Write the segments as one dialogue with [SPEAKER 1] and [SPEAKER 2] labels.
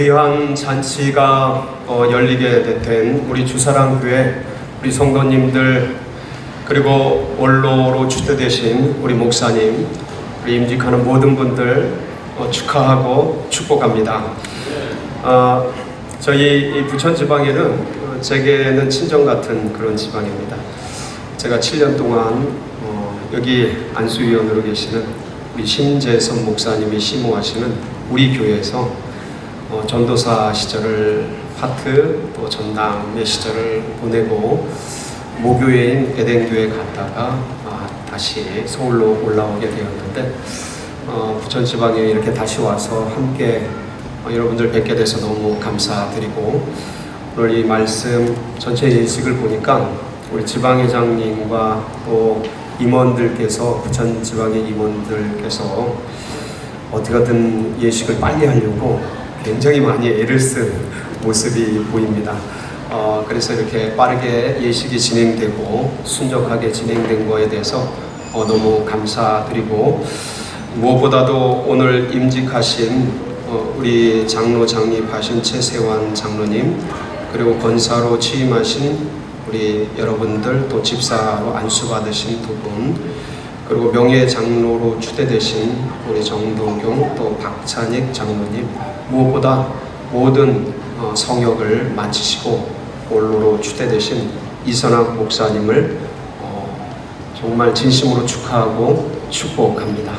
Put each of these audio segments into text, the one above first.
[SPEAKER 1] 귀한 잔치가 어, 열리게 된 우리 주사랑 교회 우리 성도님들 그리고 원로로 주대되신 우리 목사님 우리 임직하는 모든 분들 어, 축하하고 축복합니다. 어, 저희 이 부천 지방에는 어, 제게는 친정 같은 그런 지방입니다. 제가 7년 동안 어, 여기 안수위원으로 계시는 우리 심재선 목사님이 심호하시는 우리 교회에서 어, 전도사 시절을 파트 또 전담의 시절을 보내고 모교회인 에덴교회 갔다가 아, 다시 서울로 올라오게 되었는데 어, 부천 지방에 이렇게 다시 와서 함께 어, 여러분들 뵙게 돼서 너무 감사드리고 오늘 이 말씀 전체 예식을 보니까 우리 지방회장님과 또 임원들께서 부천 지방의 임원들께서 어떻게든 예식을 빨리 하려고 굉장히 많이 애를 쓴 모습이 보입니다. 어, 그래서 이렇게 빠르게 예식이 진행되고 순적하게 진행된 거에 대해서 어, 너무 감사드리고 무엇보다도 오늘 임직하신 어, 우리 장로 장립하신 최세환 장로님 그리고 권사로 취임하신 우리 여러분들 또 집사로 안수받으신 두 분 그리고 명예 장로로 추대되신 우리 정동경 또 박찬익 장로님 무엇보다 모든 어, 성역을 마치시고 원로로 추대되신 이선학 목사님을 어, 정말 진심으로 축하하고 축복합니다.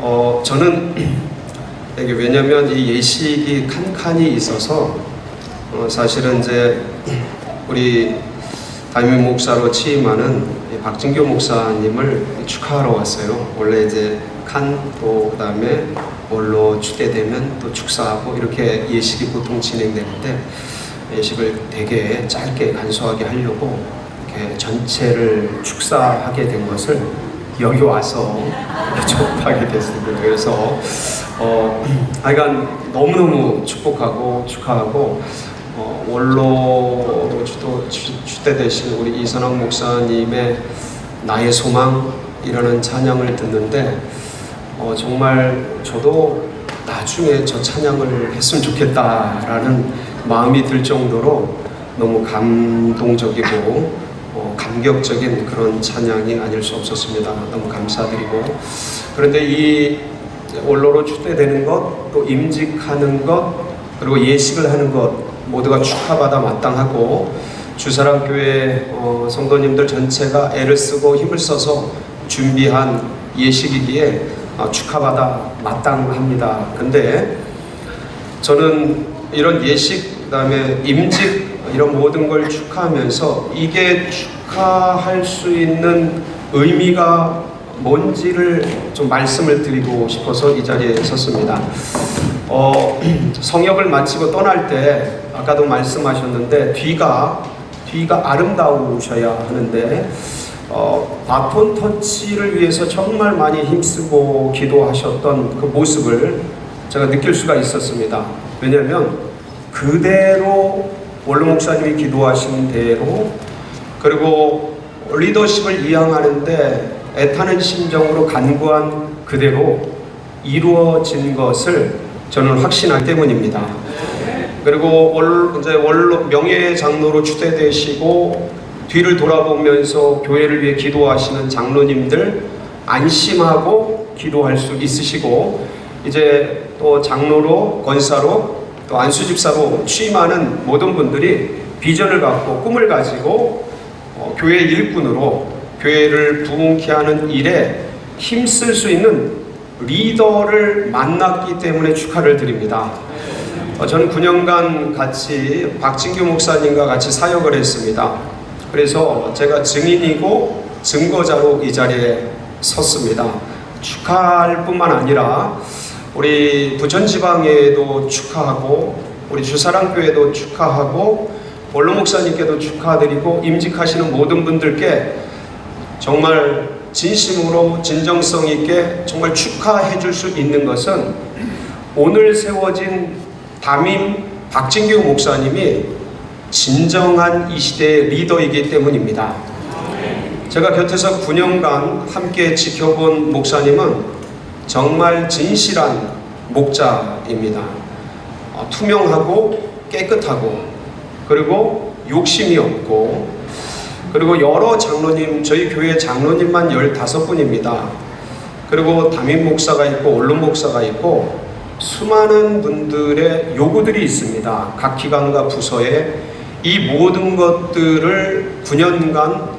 [SPEAKER 1] 어, 저는 이게 왜냐하면 이 예식이 칸칸이 있어서 어, 사실은 이제 우리 담임 목사로 취임하는 이 박진교 목사님을 축하하러 왔어요. 원래 이제 칸 또 그다음에 원로 추대되면 또 축사하고 이렇게 예식이 보통 진행되는데 예식을 되게 짧게 간소하게 하려고 이렇게 전체를 축사하게 된 것을 여기 와서 접하게 됐습니다. 그래서 어, 하여간 너무너무 축복하고 축하하고 어, 원로로 주도 주대되신 우리 이선학 목사님의 나의 소망이라는 찬양을 듣는데 어, 정말 저도 나중에 저 찬양을 했으면 좋겠다라는 마음이 들 정도로 너무 감동적이고 어, 감격적인 그런 찬양이 아닐 수 없었습니다. 너무 감사드리고 그런데 이 원로로 추대되는 것, 또 임직하는 것, 그리고 예식을 하는 것 모두가 축하받아 마땅하고 주사람 교회 어, 성도님들 전체가 애를 쓰고 힘을 써서 준비한 예식이기에 어, 축하받아 마땅합니다. 근데 저는 이런 예식 그다음에 임직 이런 모든 걸 축하하면서 이게 축하할 수 있는 의미가 뭔지를 좀 말씀을 드리고 싶어서 이 자리에 섰습니다. 어, 성역을 마치고 떠날 때 아까도 말씀하셨는데 뒤가 뒤가 아름다우셔야 하는데 어, 바톤 터치를 위해서 정말 많이 힘쓰고 기도하셨던 그 모습을 제가 느낄 수가 있었습니다. 왜냐하면 그대로 원로 목사님이 기도하신 대로 그리고 리더십을 이양하는데 애타는 심정으로 간구한 그대로 이루어진 것을 저는 확신하기 때문입니다. 그리고 월, 이제 원로 명예 장로로 추대되시고 뒤를 돌아보면서 교회를 위해 기도하시는 장로님들 안심하고 기도할 수 있으시고 이제 또 장로로 권사로 또 안수집사로 취임하는 모든 분들이 비전을 갖고 꿈을 가지고 어, 교회 일꾼으로 교회를 부흥케 하는 일에 힘쓸 수 있는 리더를 만났기 때문에 축하를 드립니다. 어, 저는 9년간 같이 박진규 목사님과 같이 사역을 했습니다. 그래서 제가 증인이고 증거자로 이 자리에 섰습니다. 축하할 뿐만 아니라 우리 부천 지방에도 축하하고 우리 주사랑교회도 축하하고 원로 목사님께도 축하드리고 임직하시는 모든 분들께 정말 진심으로 진정성 있게 정말 축하해 줄 수 있는 것은 오늘 세워진 담임 박진규 목사님이 진정한 이 시대의 리더이기 때문입니다. 제가 곁에서 9년간 함께 지켜본 목사님은 정말 진실한 목자입니다. 어, 투명하고 깨끗하고 그리고 욕심이 없고 그리고 여러 장로님 저희 교회 장로님만 15분입니다. 그리고 담임 목사가 있고 언론 목사가 있고 수많은 분들의 요구들이 있습니다. 각 기관과 부서에 이 모든 것들을 9년간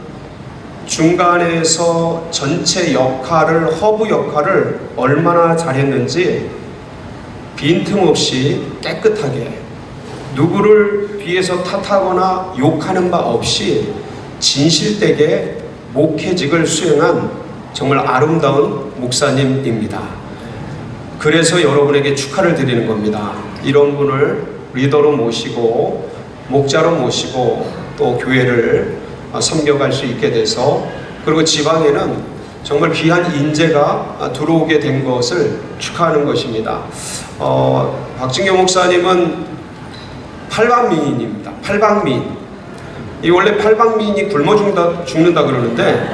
[SPEAKER 1] 중간에서 전체 역할을 허브 역할을 얼마나 잘했는지 빈틈없이 깨끗하게 누구를 뒤에서 탓하거나 욕하는 바 없이 진실되게 목회직을 수행한 정말 아름다운 목사님입니다. 그래서 여러분에게 축하를 드리는 겁니다. 이런 분을 리더로 모시고 목자로 모시고 또 교회를 섬겨갈 수 있게 돼서 그리고 지방에는 정말 귀한 인재가 들어오게 된 것을 축하하는 것입니다. 어, 박진경 목사님은 팔방미인입니다. 팔방미인. 이 원래 팔방미인이 굶어 죽는다, 죽는다 그러는데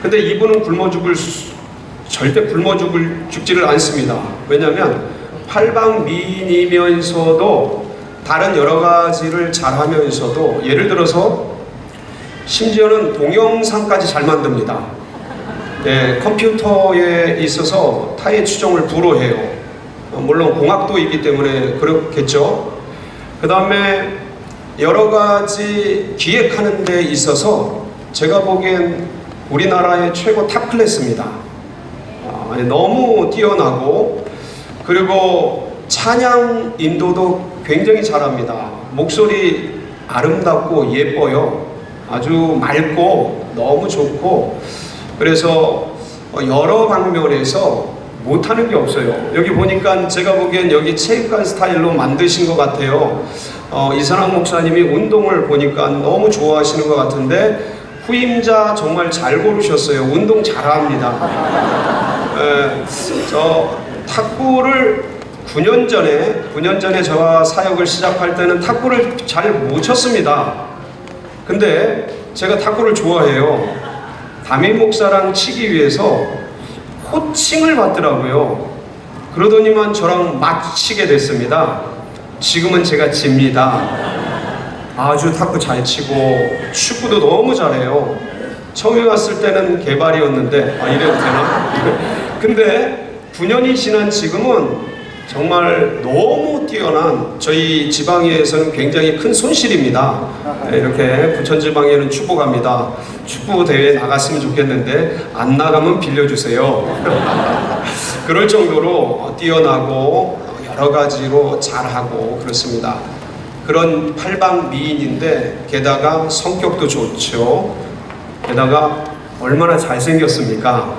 [SPEAKER 1] 근데 이분은 굶어 죽을 수- 절대 굶어 죽을 죽지를 않습니다. 왜냐하면 팔방미인이면서도 다른 여러 가지를 잘하면서도 예를 들어서 심지어는 동영상까지 잘 만듭니다. 네, 컴퓨터에 있어서 타의 추종을 불허해요. 어, 물론 공학도 있기 때문에 그렇겠죠. 그 다음에 여러 가지 기획하는 데 있어서 제가 보기엔 우리나라의 최고 탑 클래스입니다. 아, 너무 뛰어나고 그리고 찬양 인도도 굉장히 잘합니다. 목소리 아름답고 예뻐요. 아주 맑고 너무 좋고 그래서 어, 여러 방면에서 못하는 게 없어요. 여기 보니까 제가 보기엔 여기 체육관 스타일로 만드신 것 같아요. 어, 이선학 목사님이 운동을 보니까 너무 좋아하시는 것 같은데 후임자 정말 잘 고르셨어요. 운동 잘합니다. 에, 저 탁구를 9년 전에 9년 전에 저와 사역을 시작할 때는 탁구를 잘 못 쳤습니다. 근데 제가 탁구를 좋아해요. 담임 목사랑 치기 위해서 코칭을 받더라고요. 그러더니만 저랑 맞히게 됐습니다. 지금은 제가 집니다. 아주 탁구 잘 치고 축구도 너무 잘해요. 처음에 왔을 때는 개발이었는데 아 이래도 되나? 근데 9년이 지난 지금은 정말 너무 뛰어난 저희 지방에서는 굉장히 큰 손실입니다. 네, 이렇게 부천 지방에는 축구 갑니다. 축구 대회 나갔으면 좋겠는데 안 나가면 빌려주세요. 그럴 정도로 뛰어나고 여러 가지로 잘하고 그렇습니다. 그런 팔방 미인인데 게다가 성격도 좋죠. 게다가 얼마나 잘생겼습니까?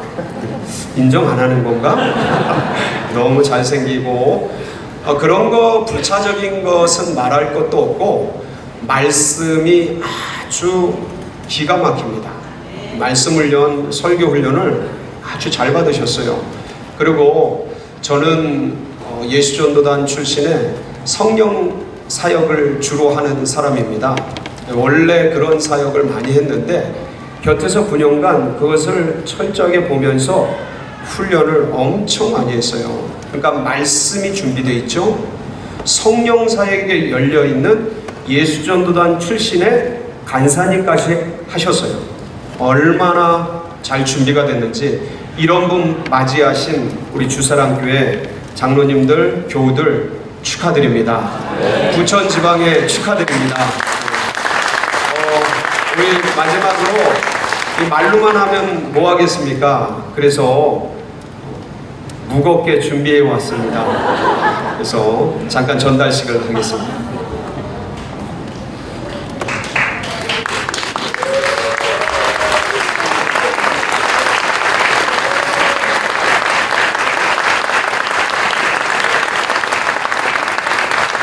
[SPEAKER 1] 인정 안 하는 건가? 너무 잘생기고 어, 그런 거 부차적인 것은 말할 것도 없고 말씀이 아주 기가 막힙니다. 말씀 훈련, 설교 훈련을 아주 잘 받으셨어요. 그리고 저는 어, 예수전도단 출신의 성령 사역을 주로 하는 사람입니다. 원래 그런 사역을 많이 했는데 곁에서 9년간 그것을 철저하게 보면서 훈련을 엄청 많이 했어요. 그러니까 말씀이 준비되어 있죠. 성령 사역에 열려 있는 예수전도단 출신의 간사님까지 하셨어요. 얼마나 잘 준비가 됐는지 이런 분 맞이하신 우리 주사랑 교회 장로님들, 교우들 축하드립니다. 부천 지방에 축하드립니다. 어, 우리 마지막으로 이 말로만 하면 뭐 하겠습니까? 그래서 무겁게 준비해 왔습니다. 그래서 잠깐 전달식을 하겠습니다.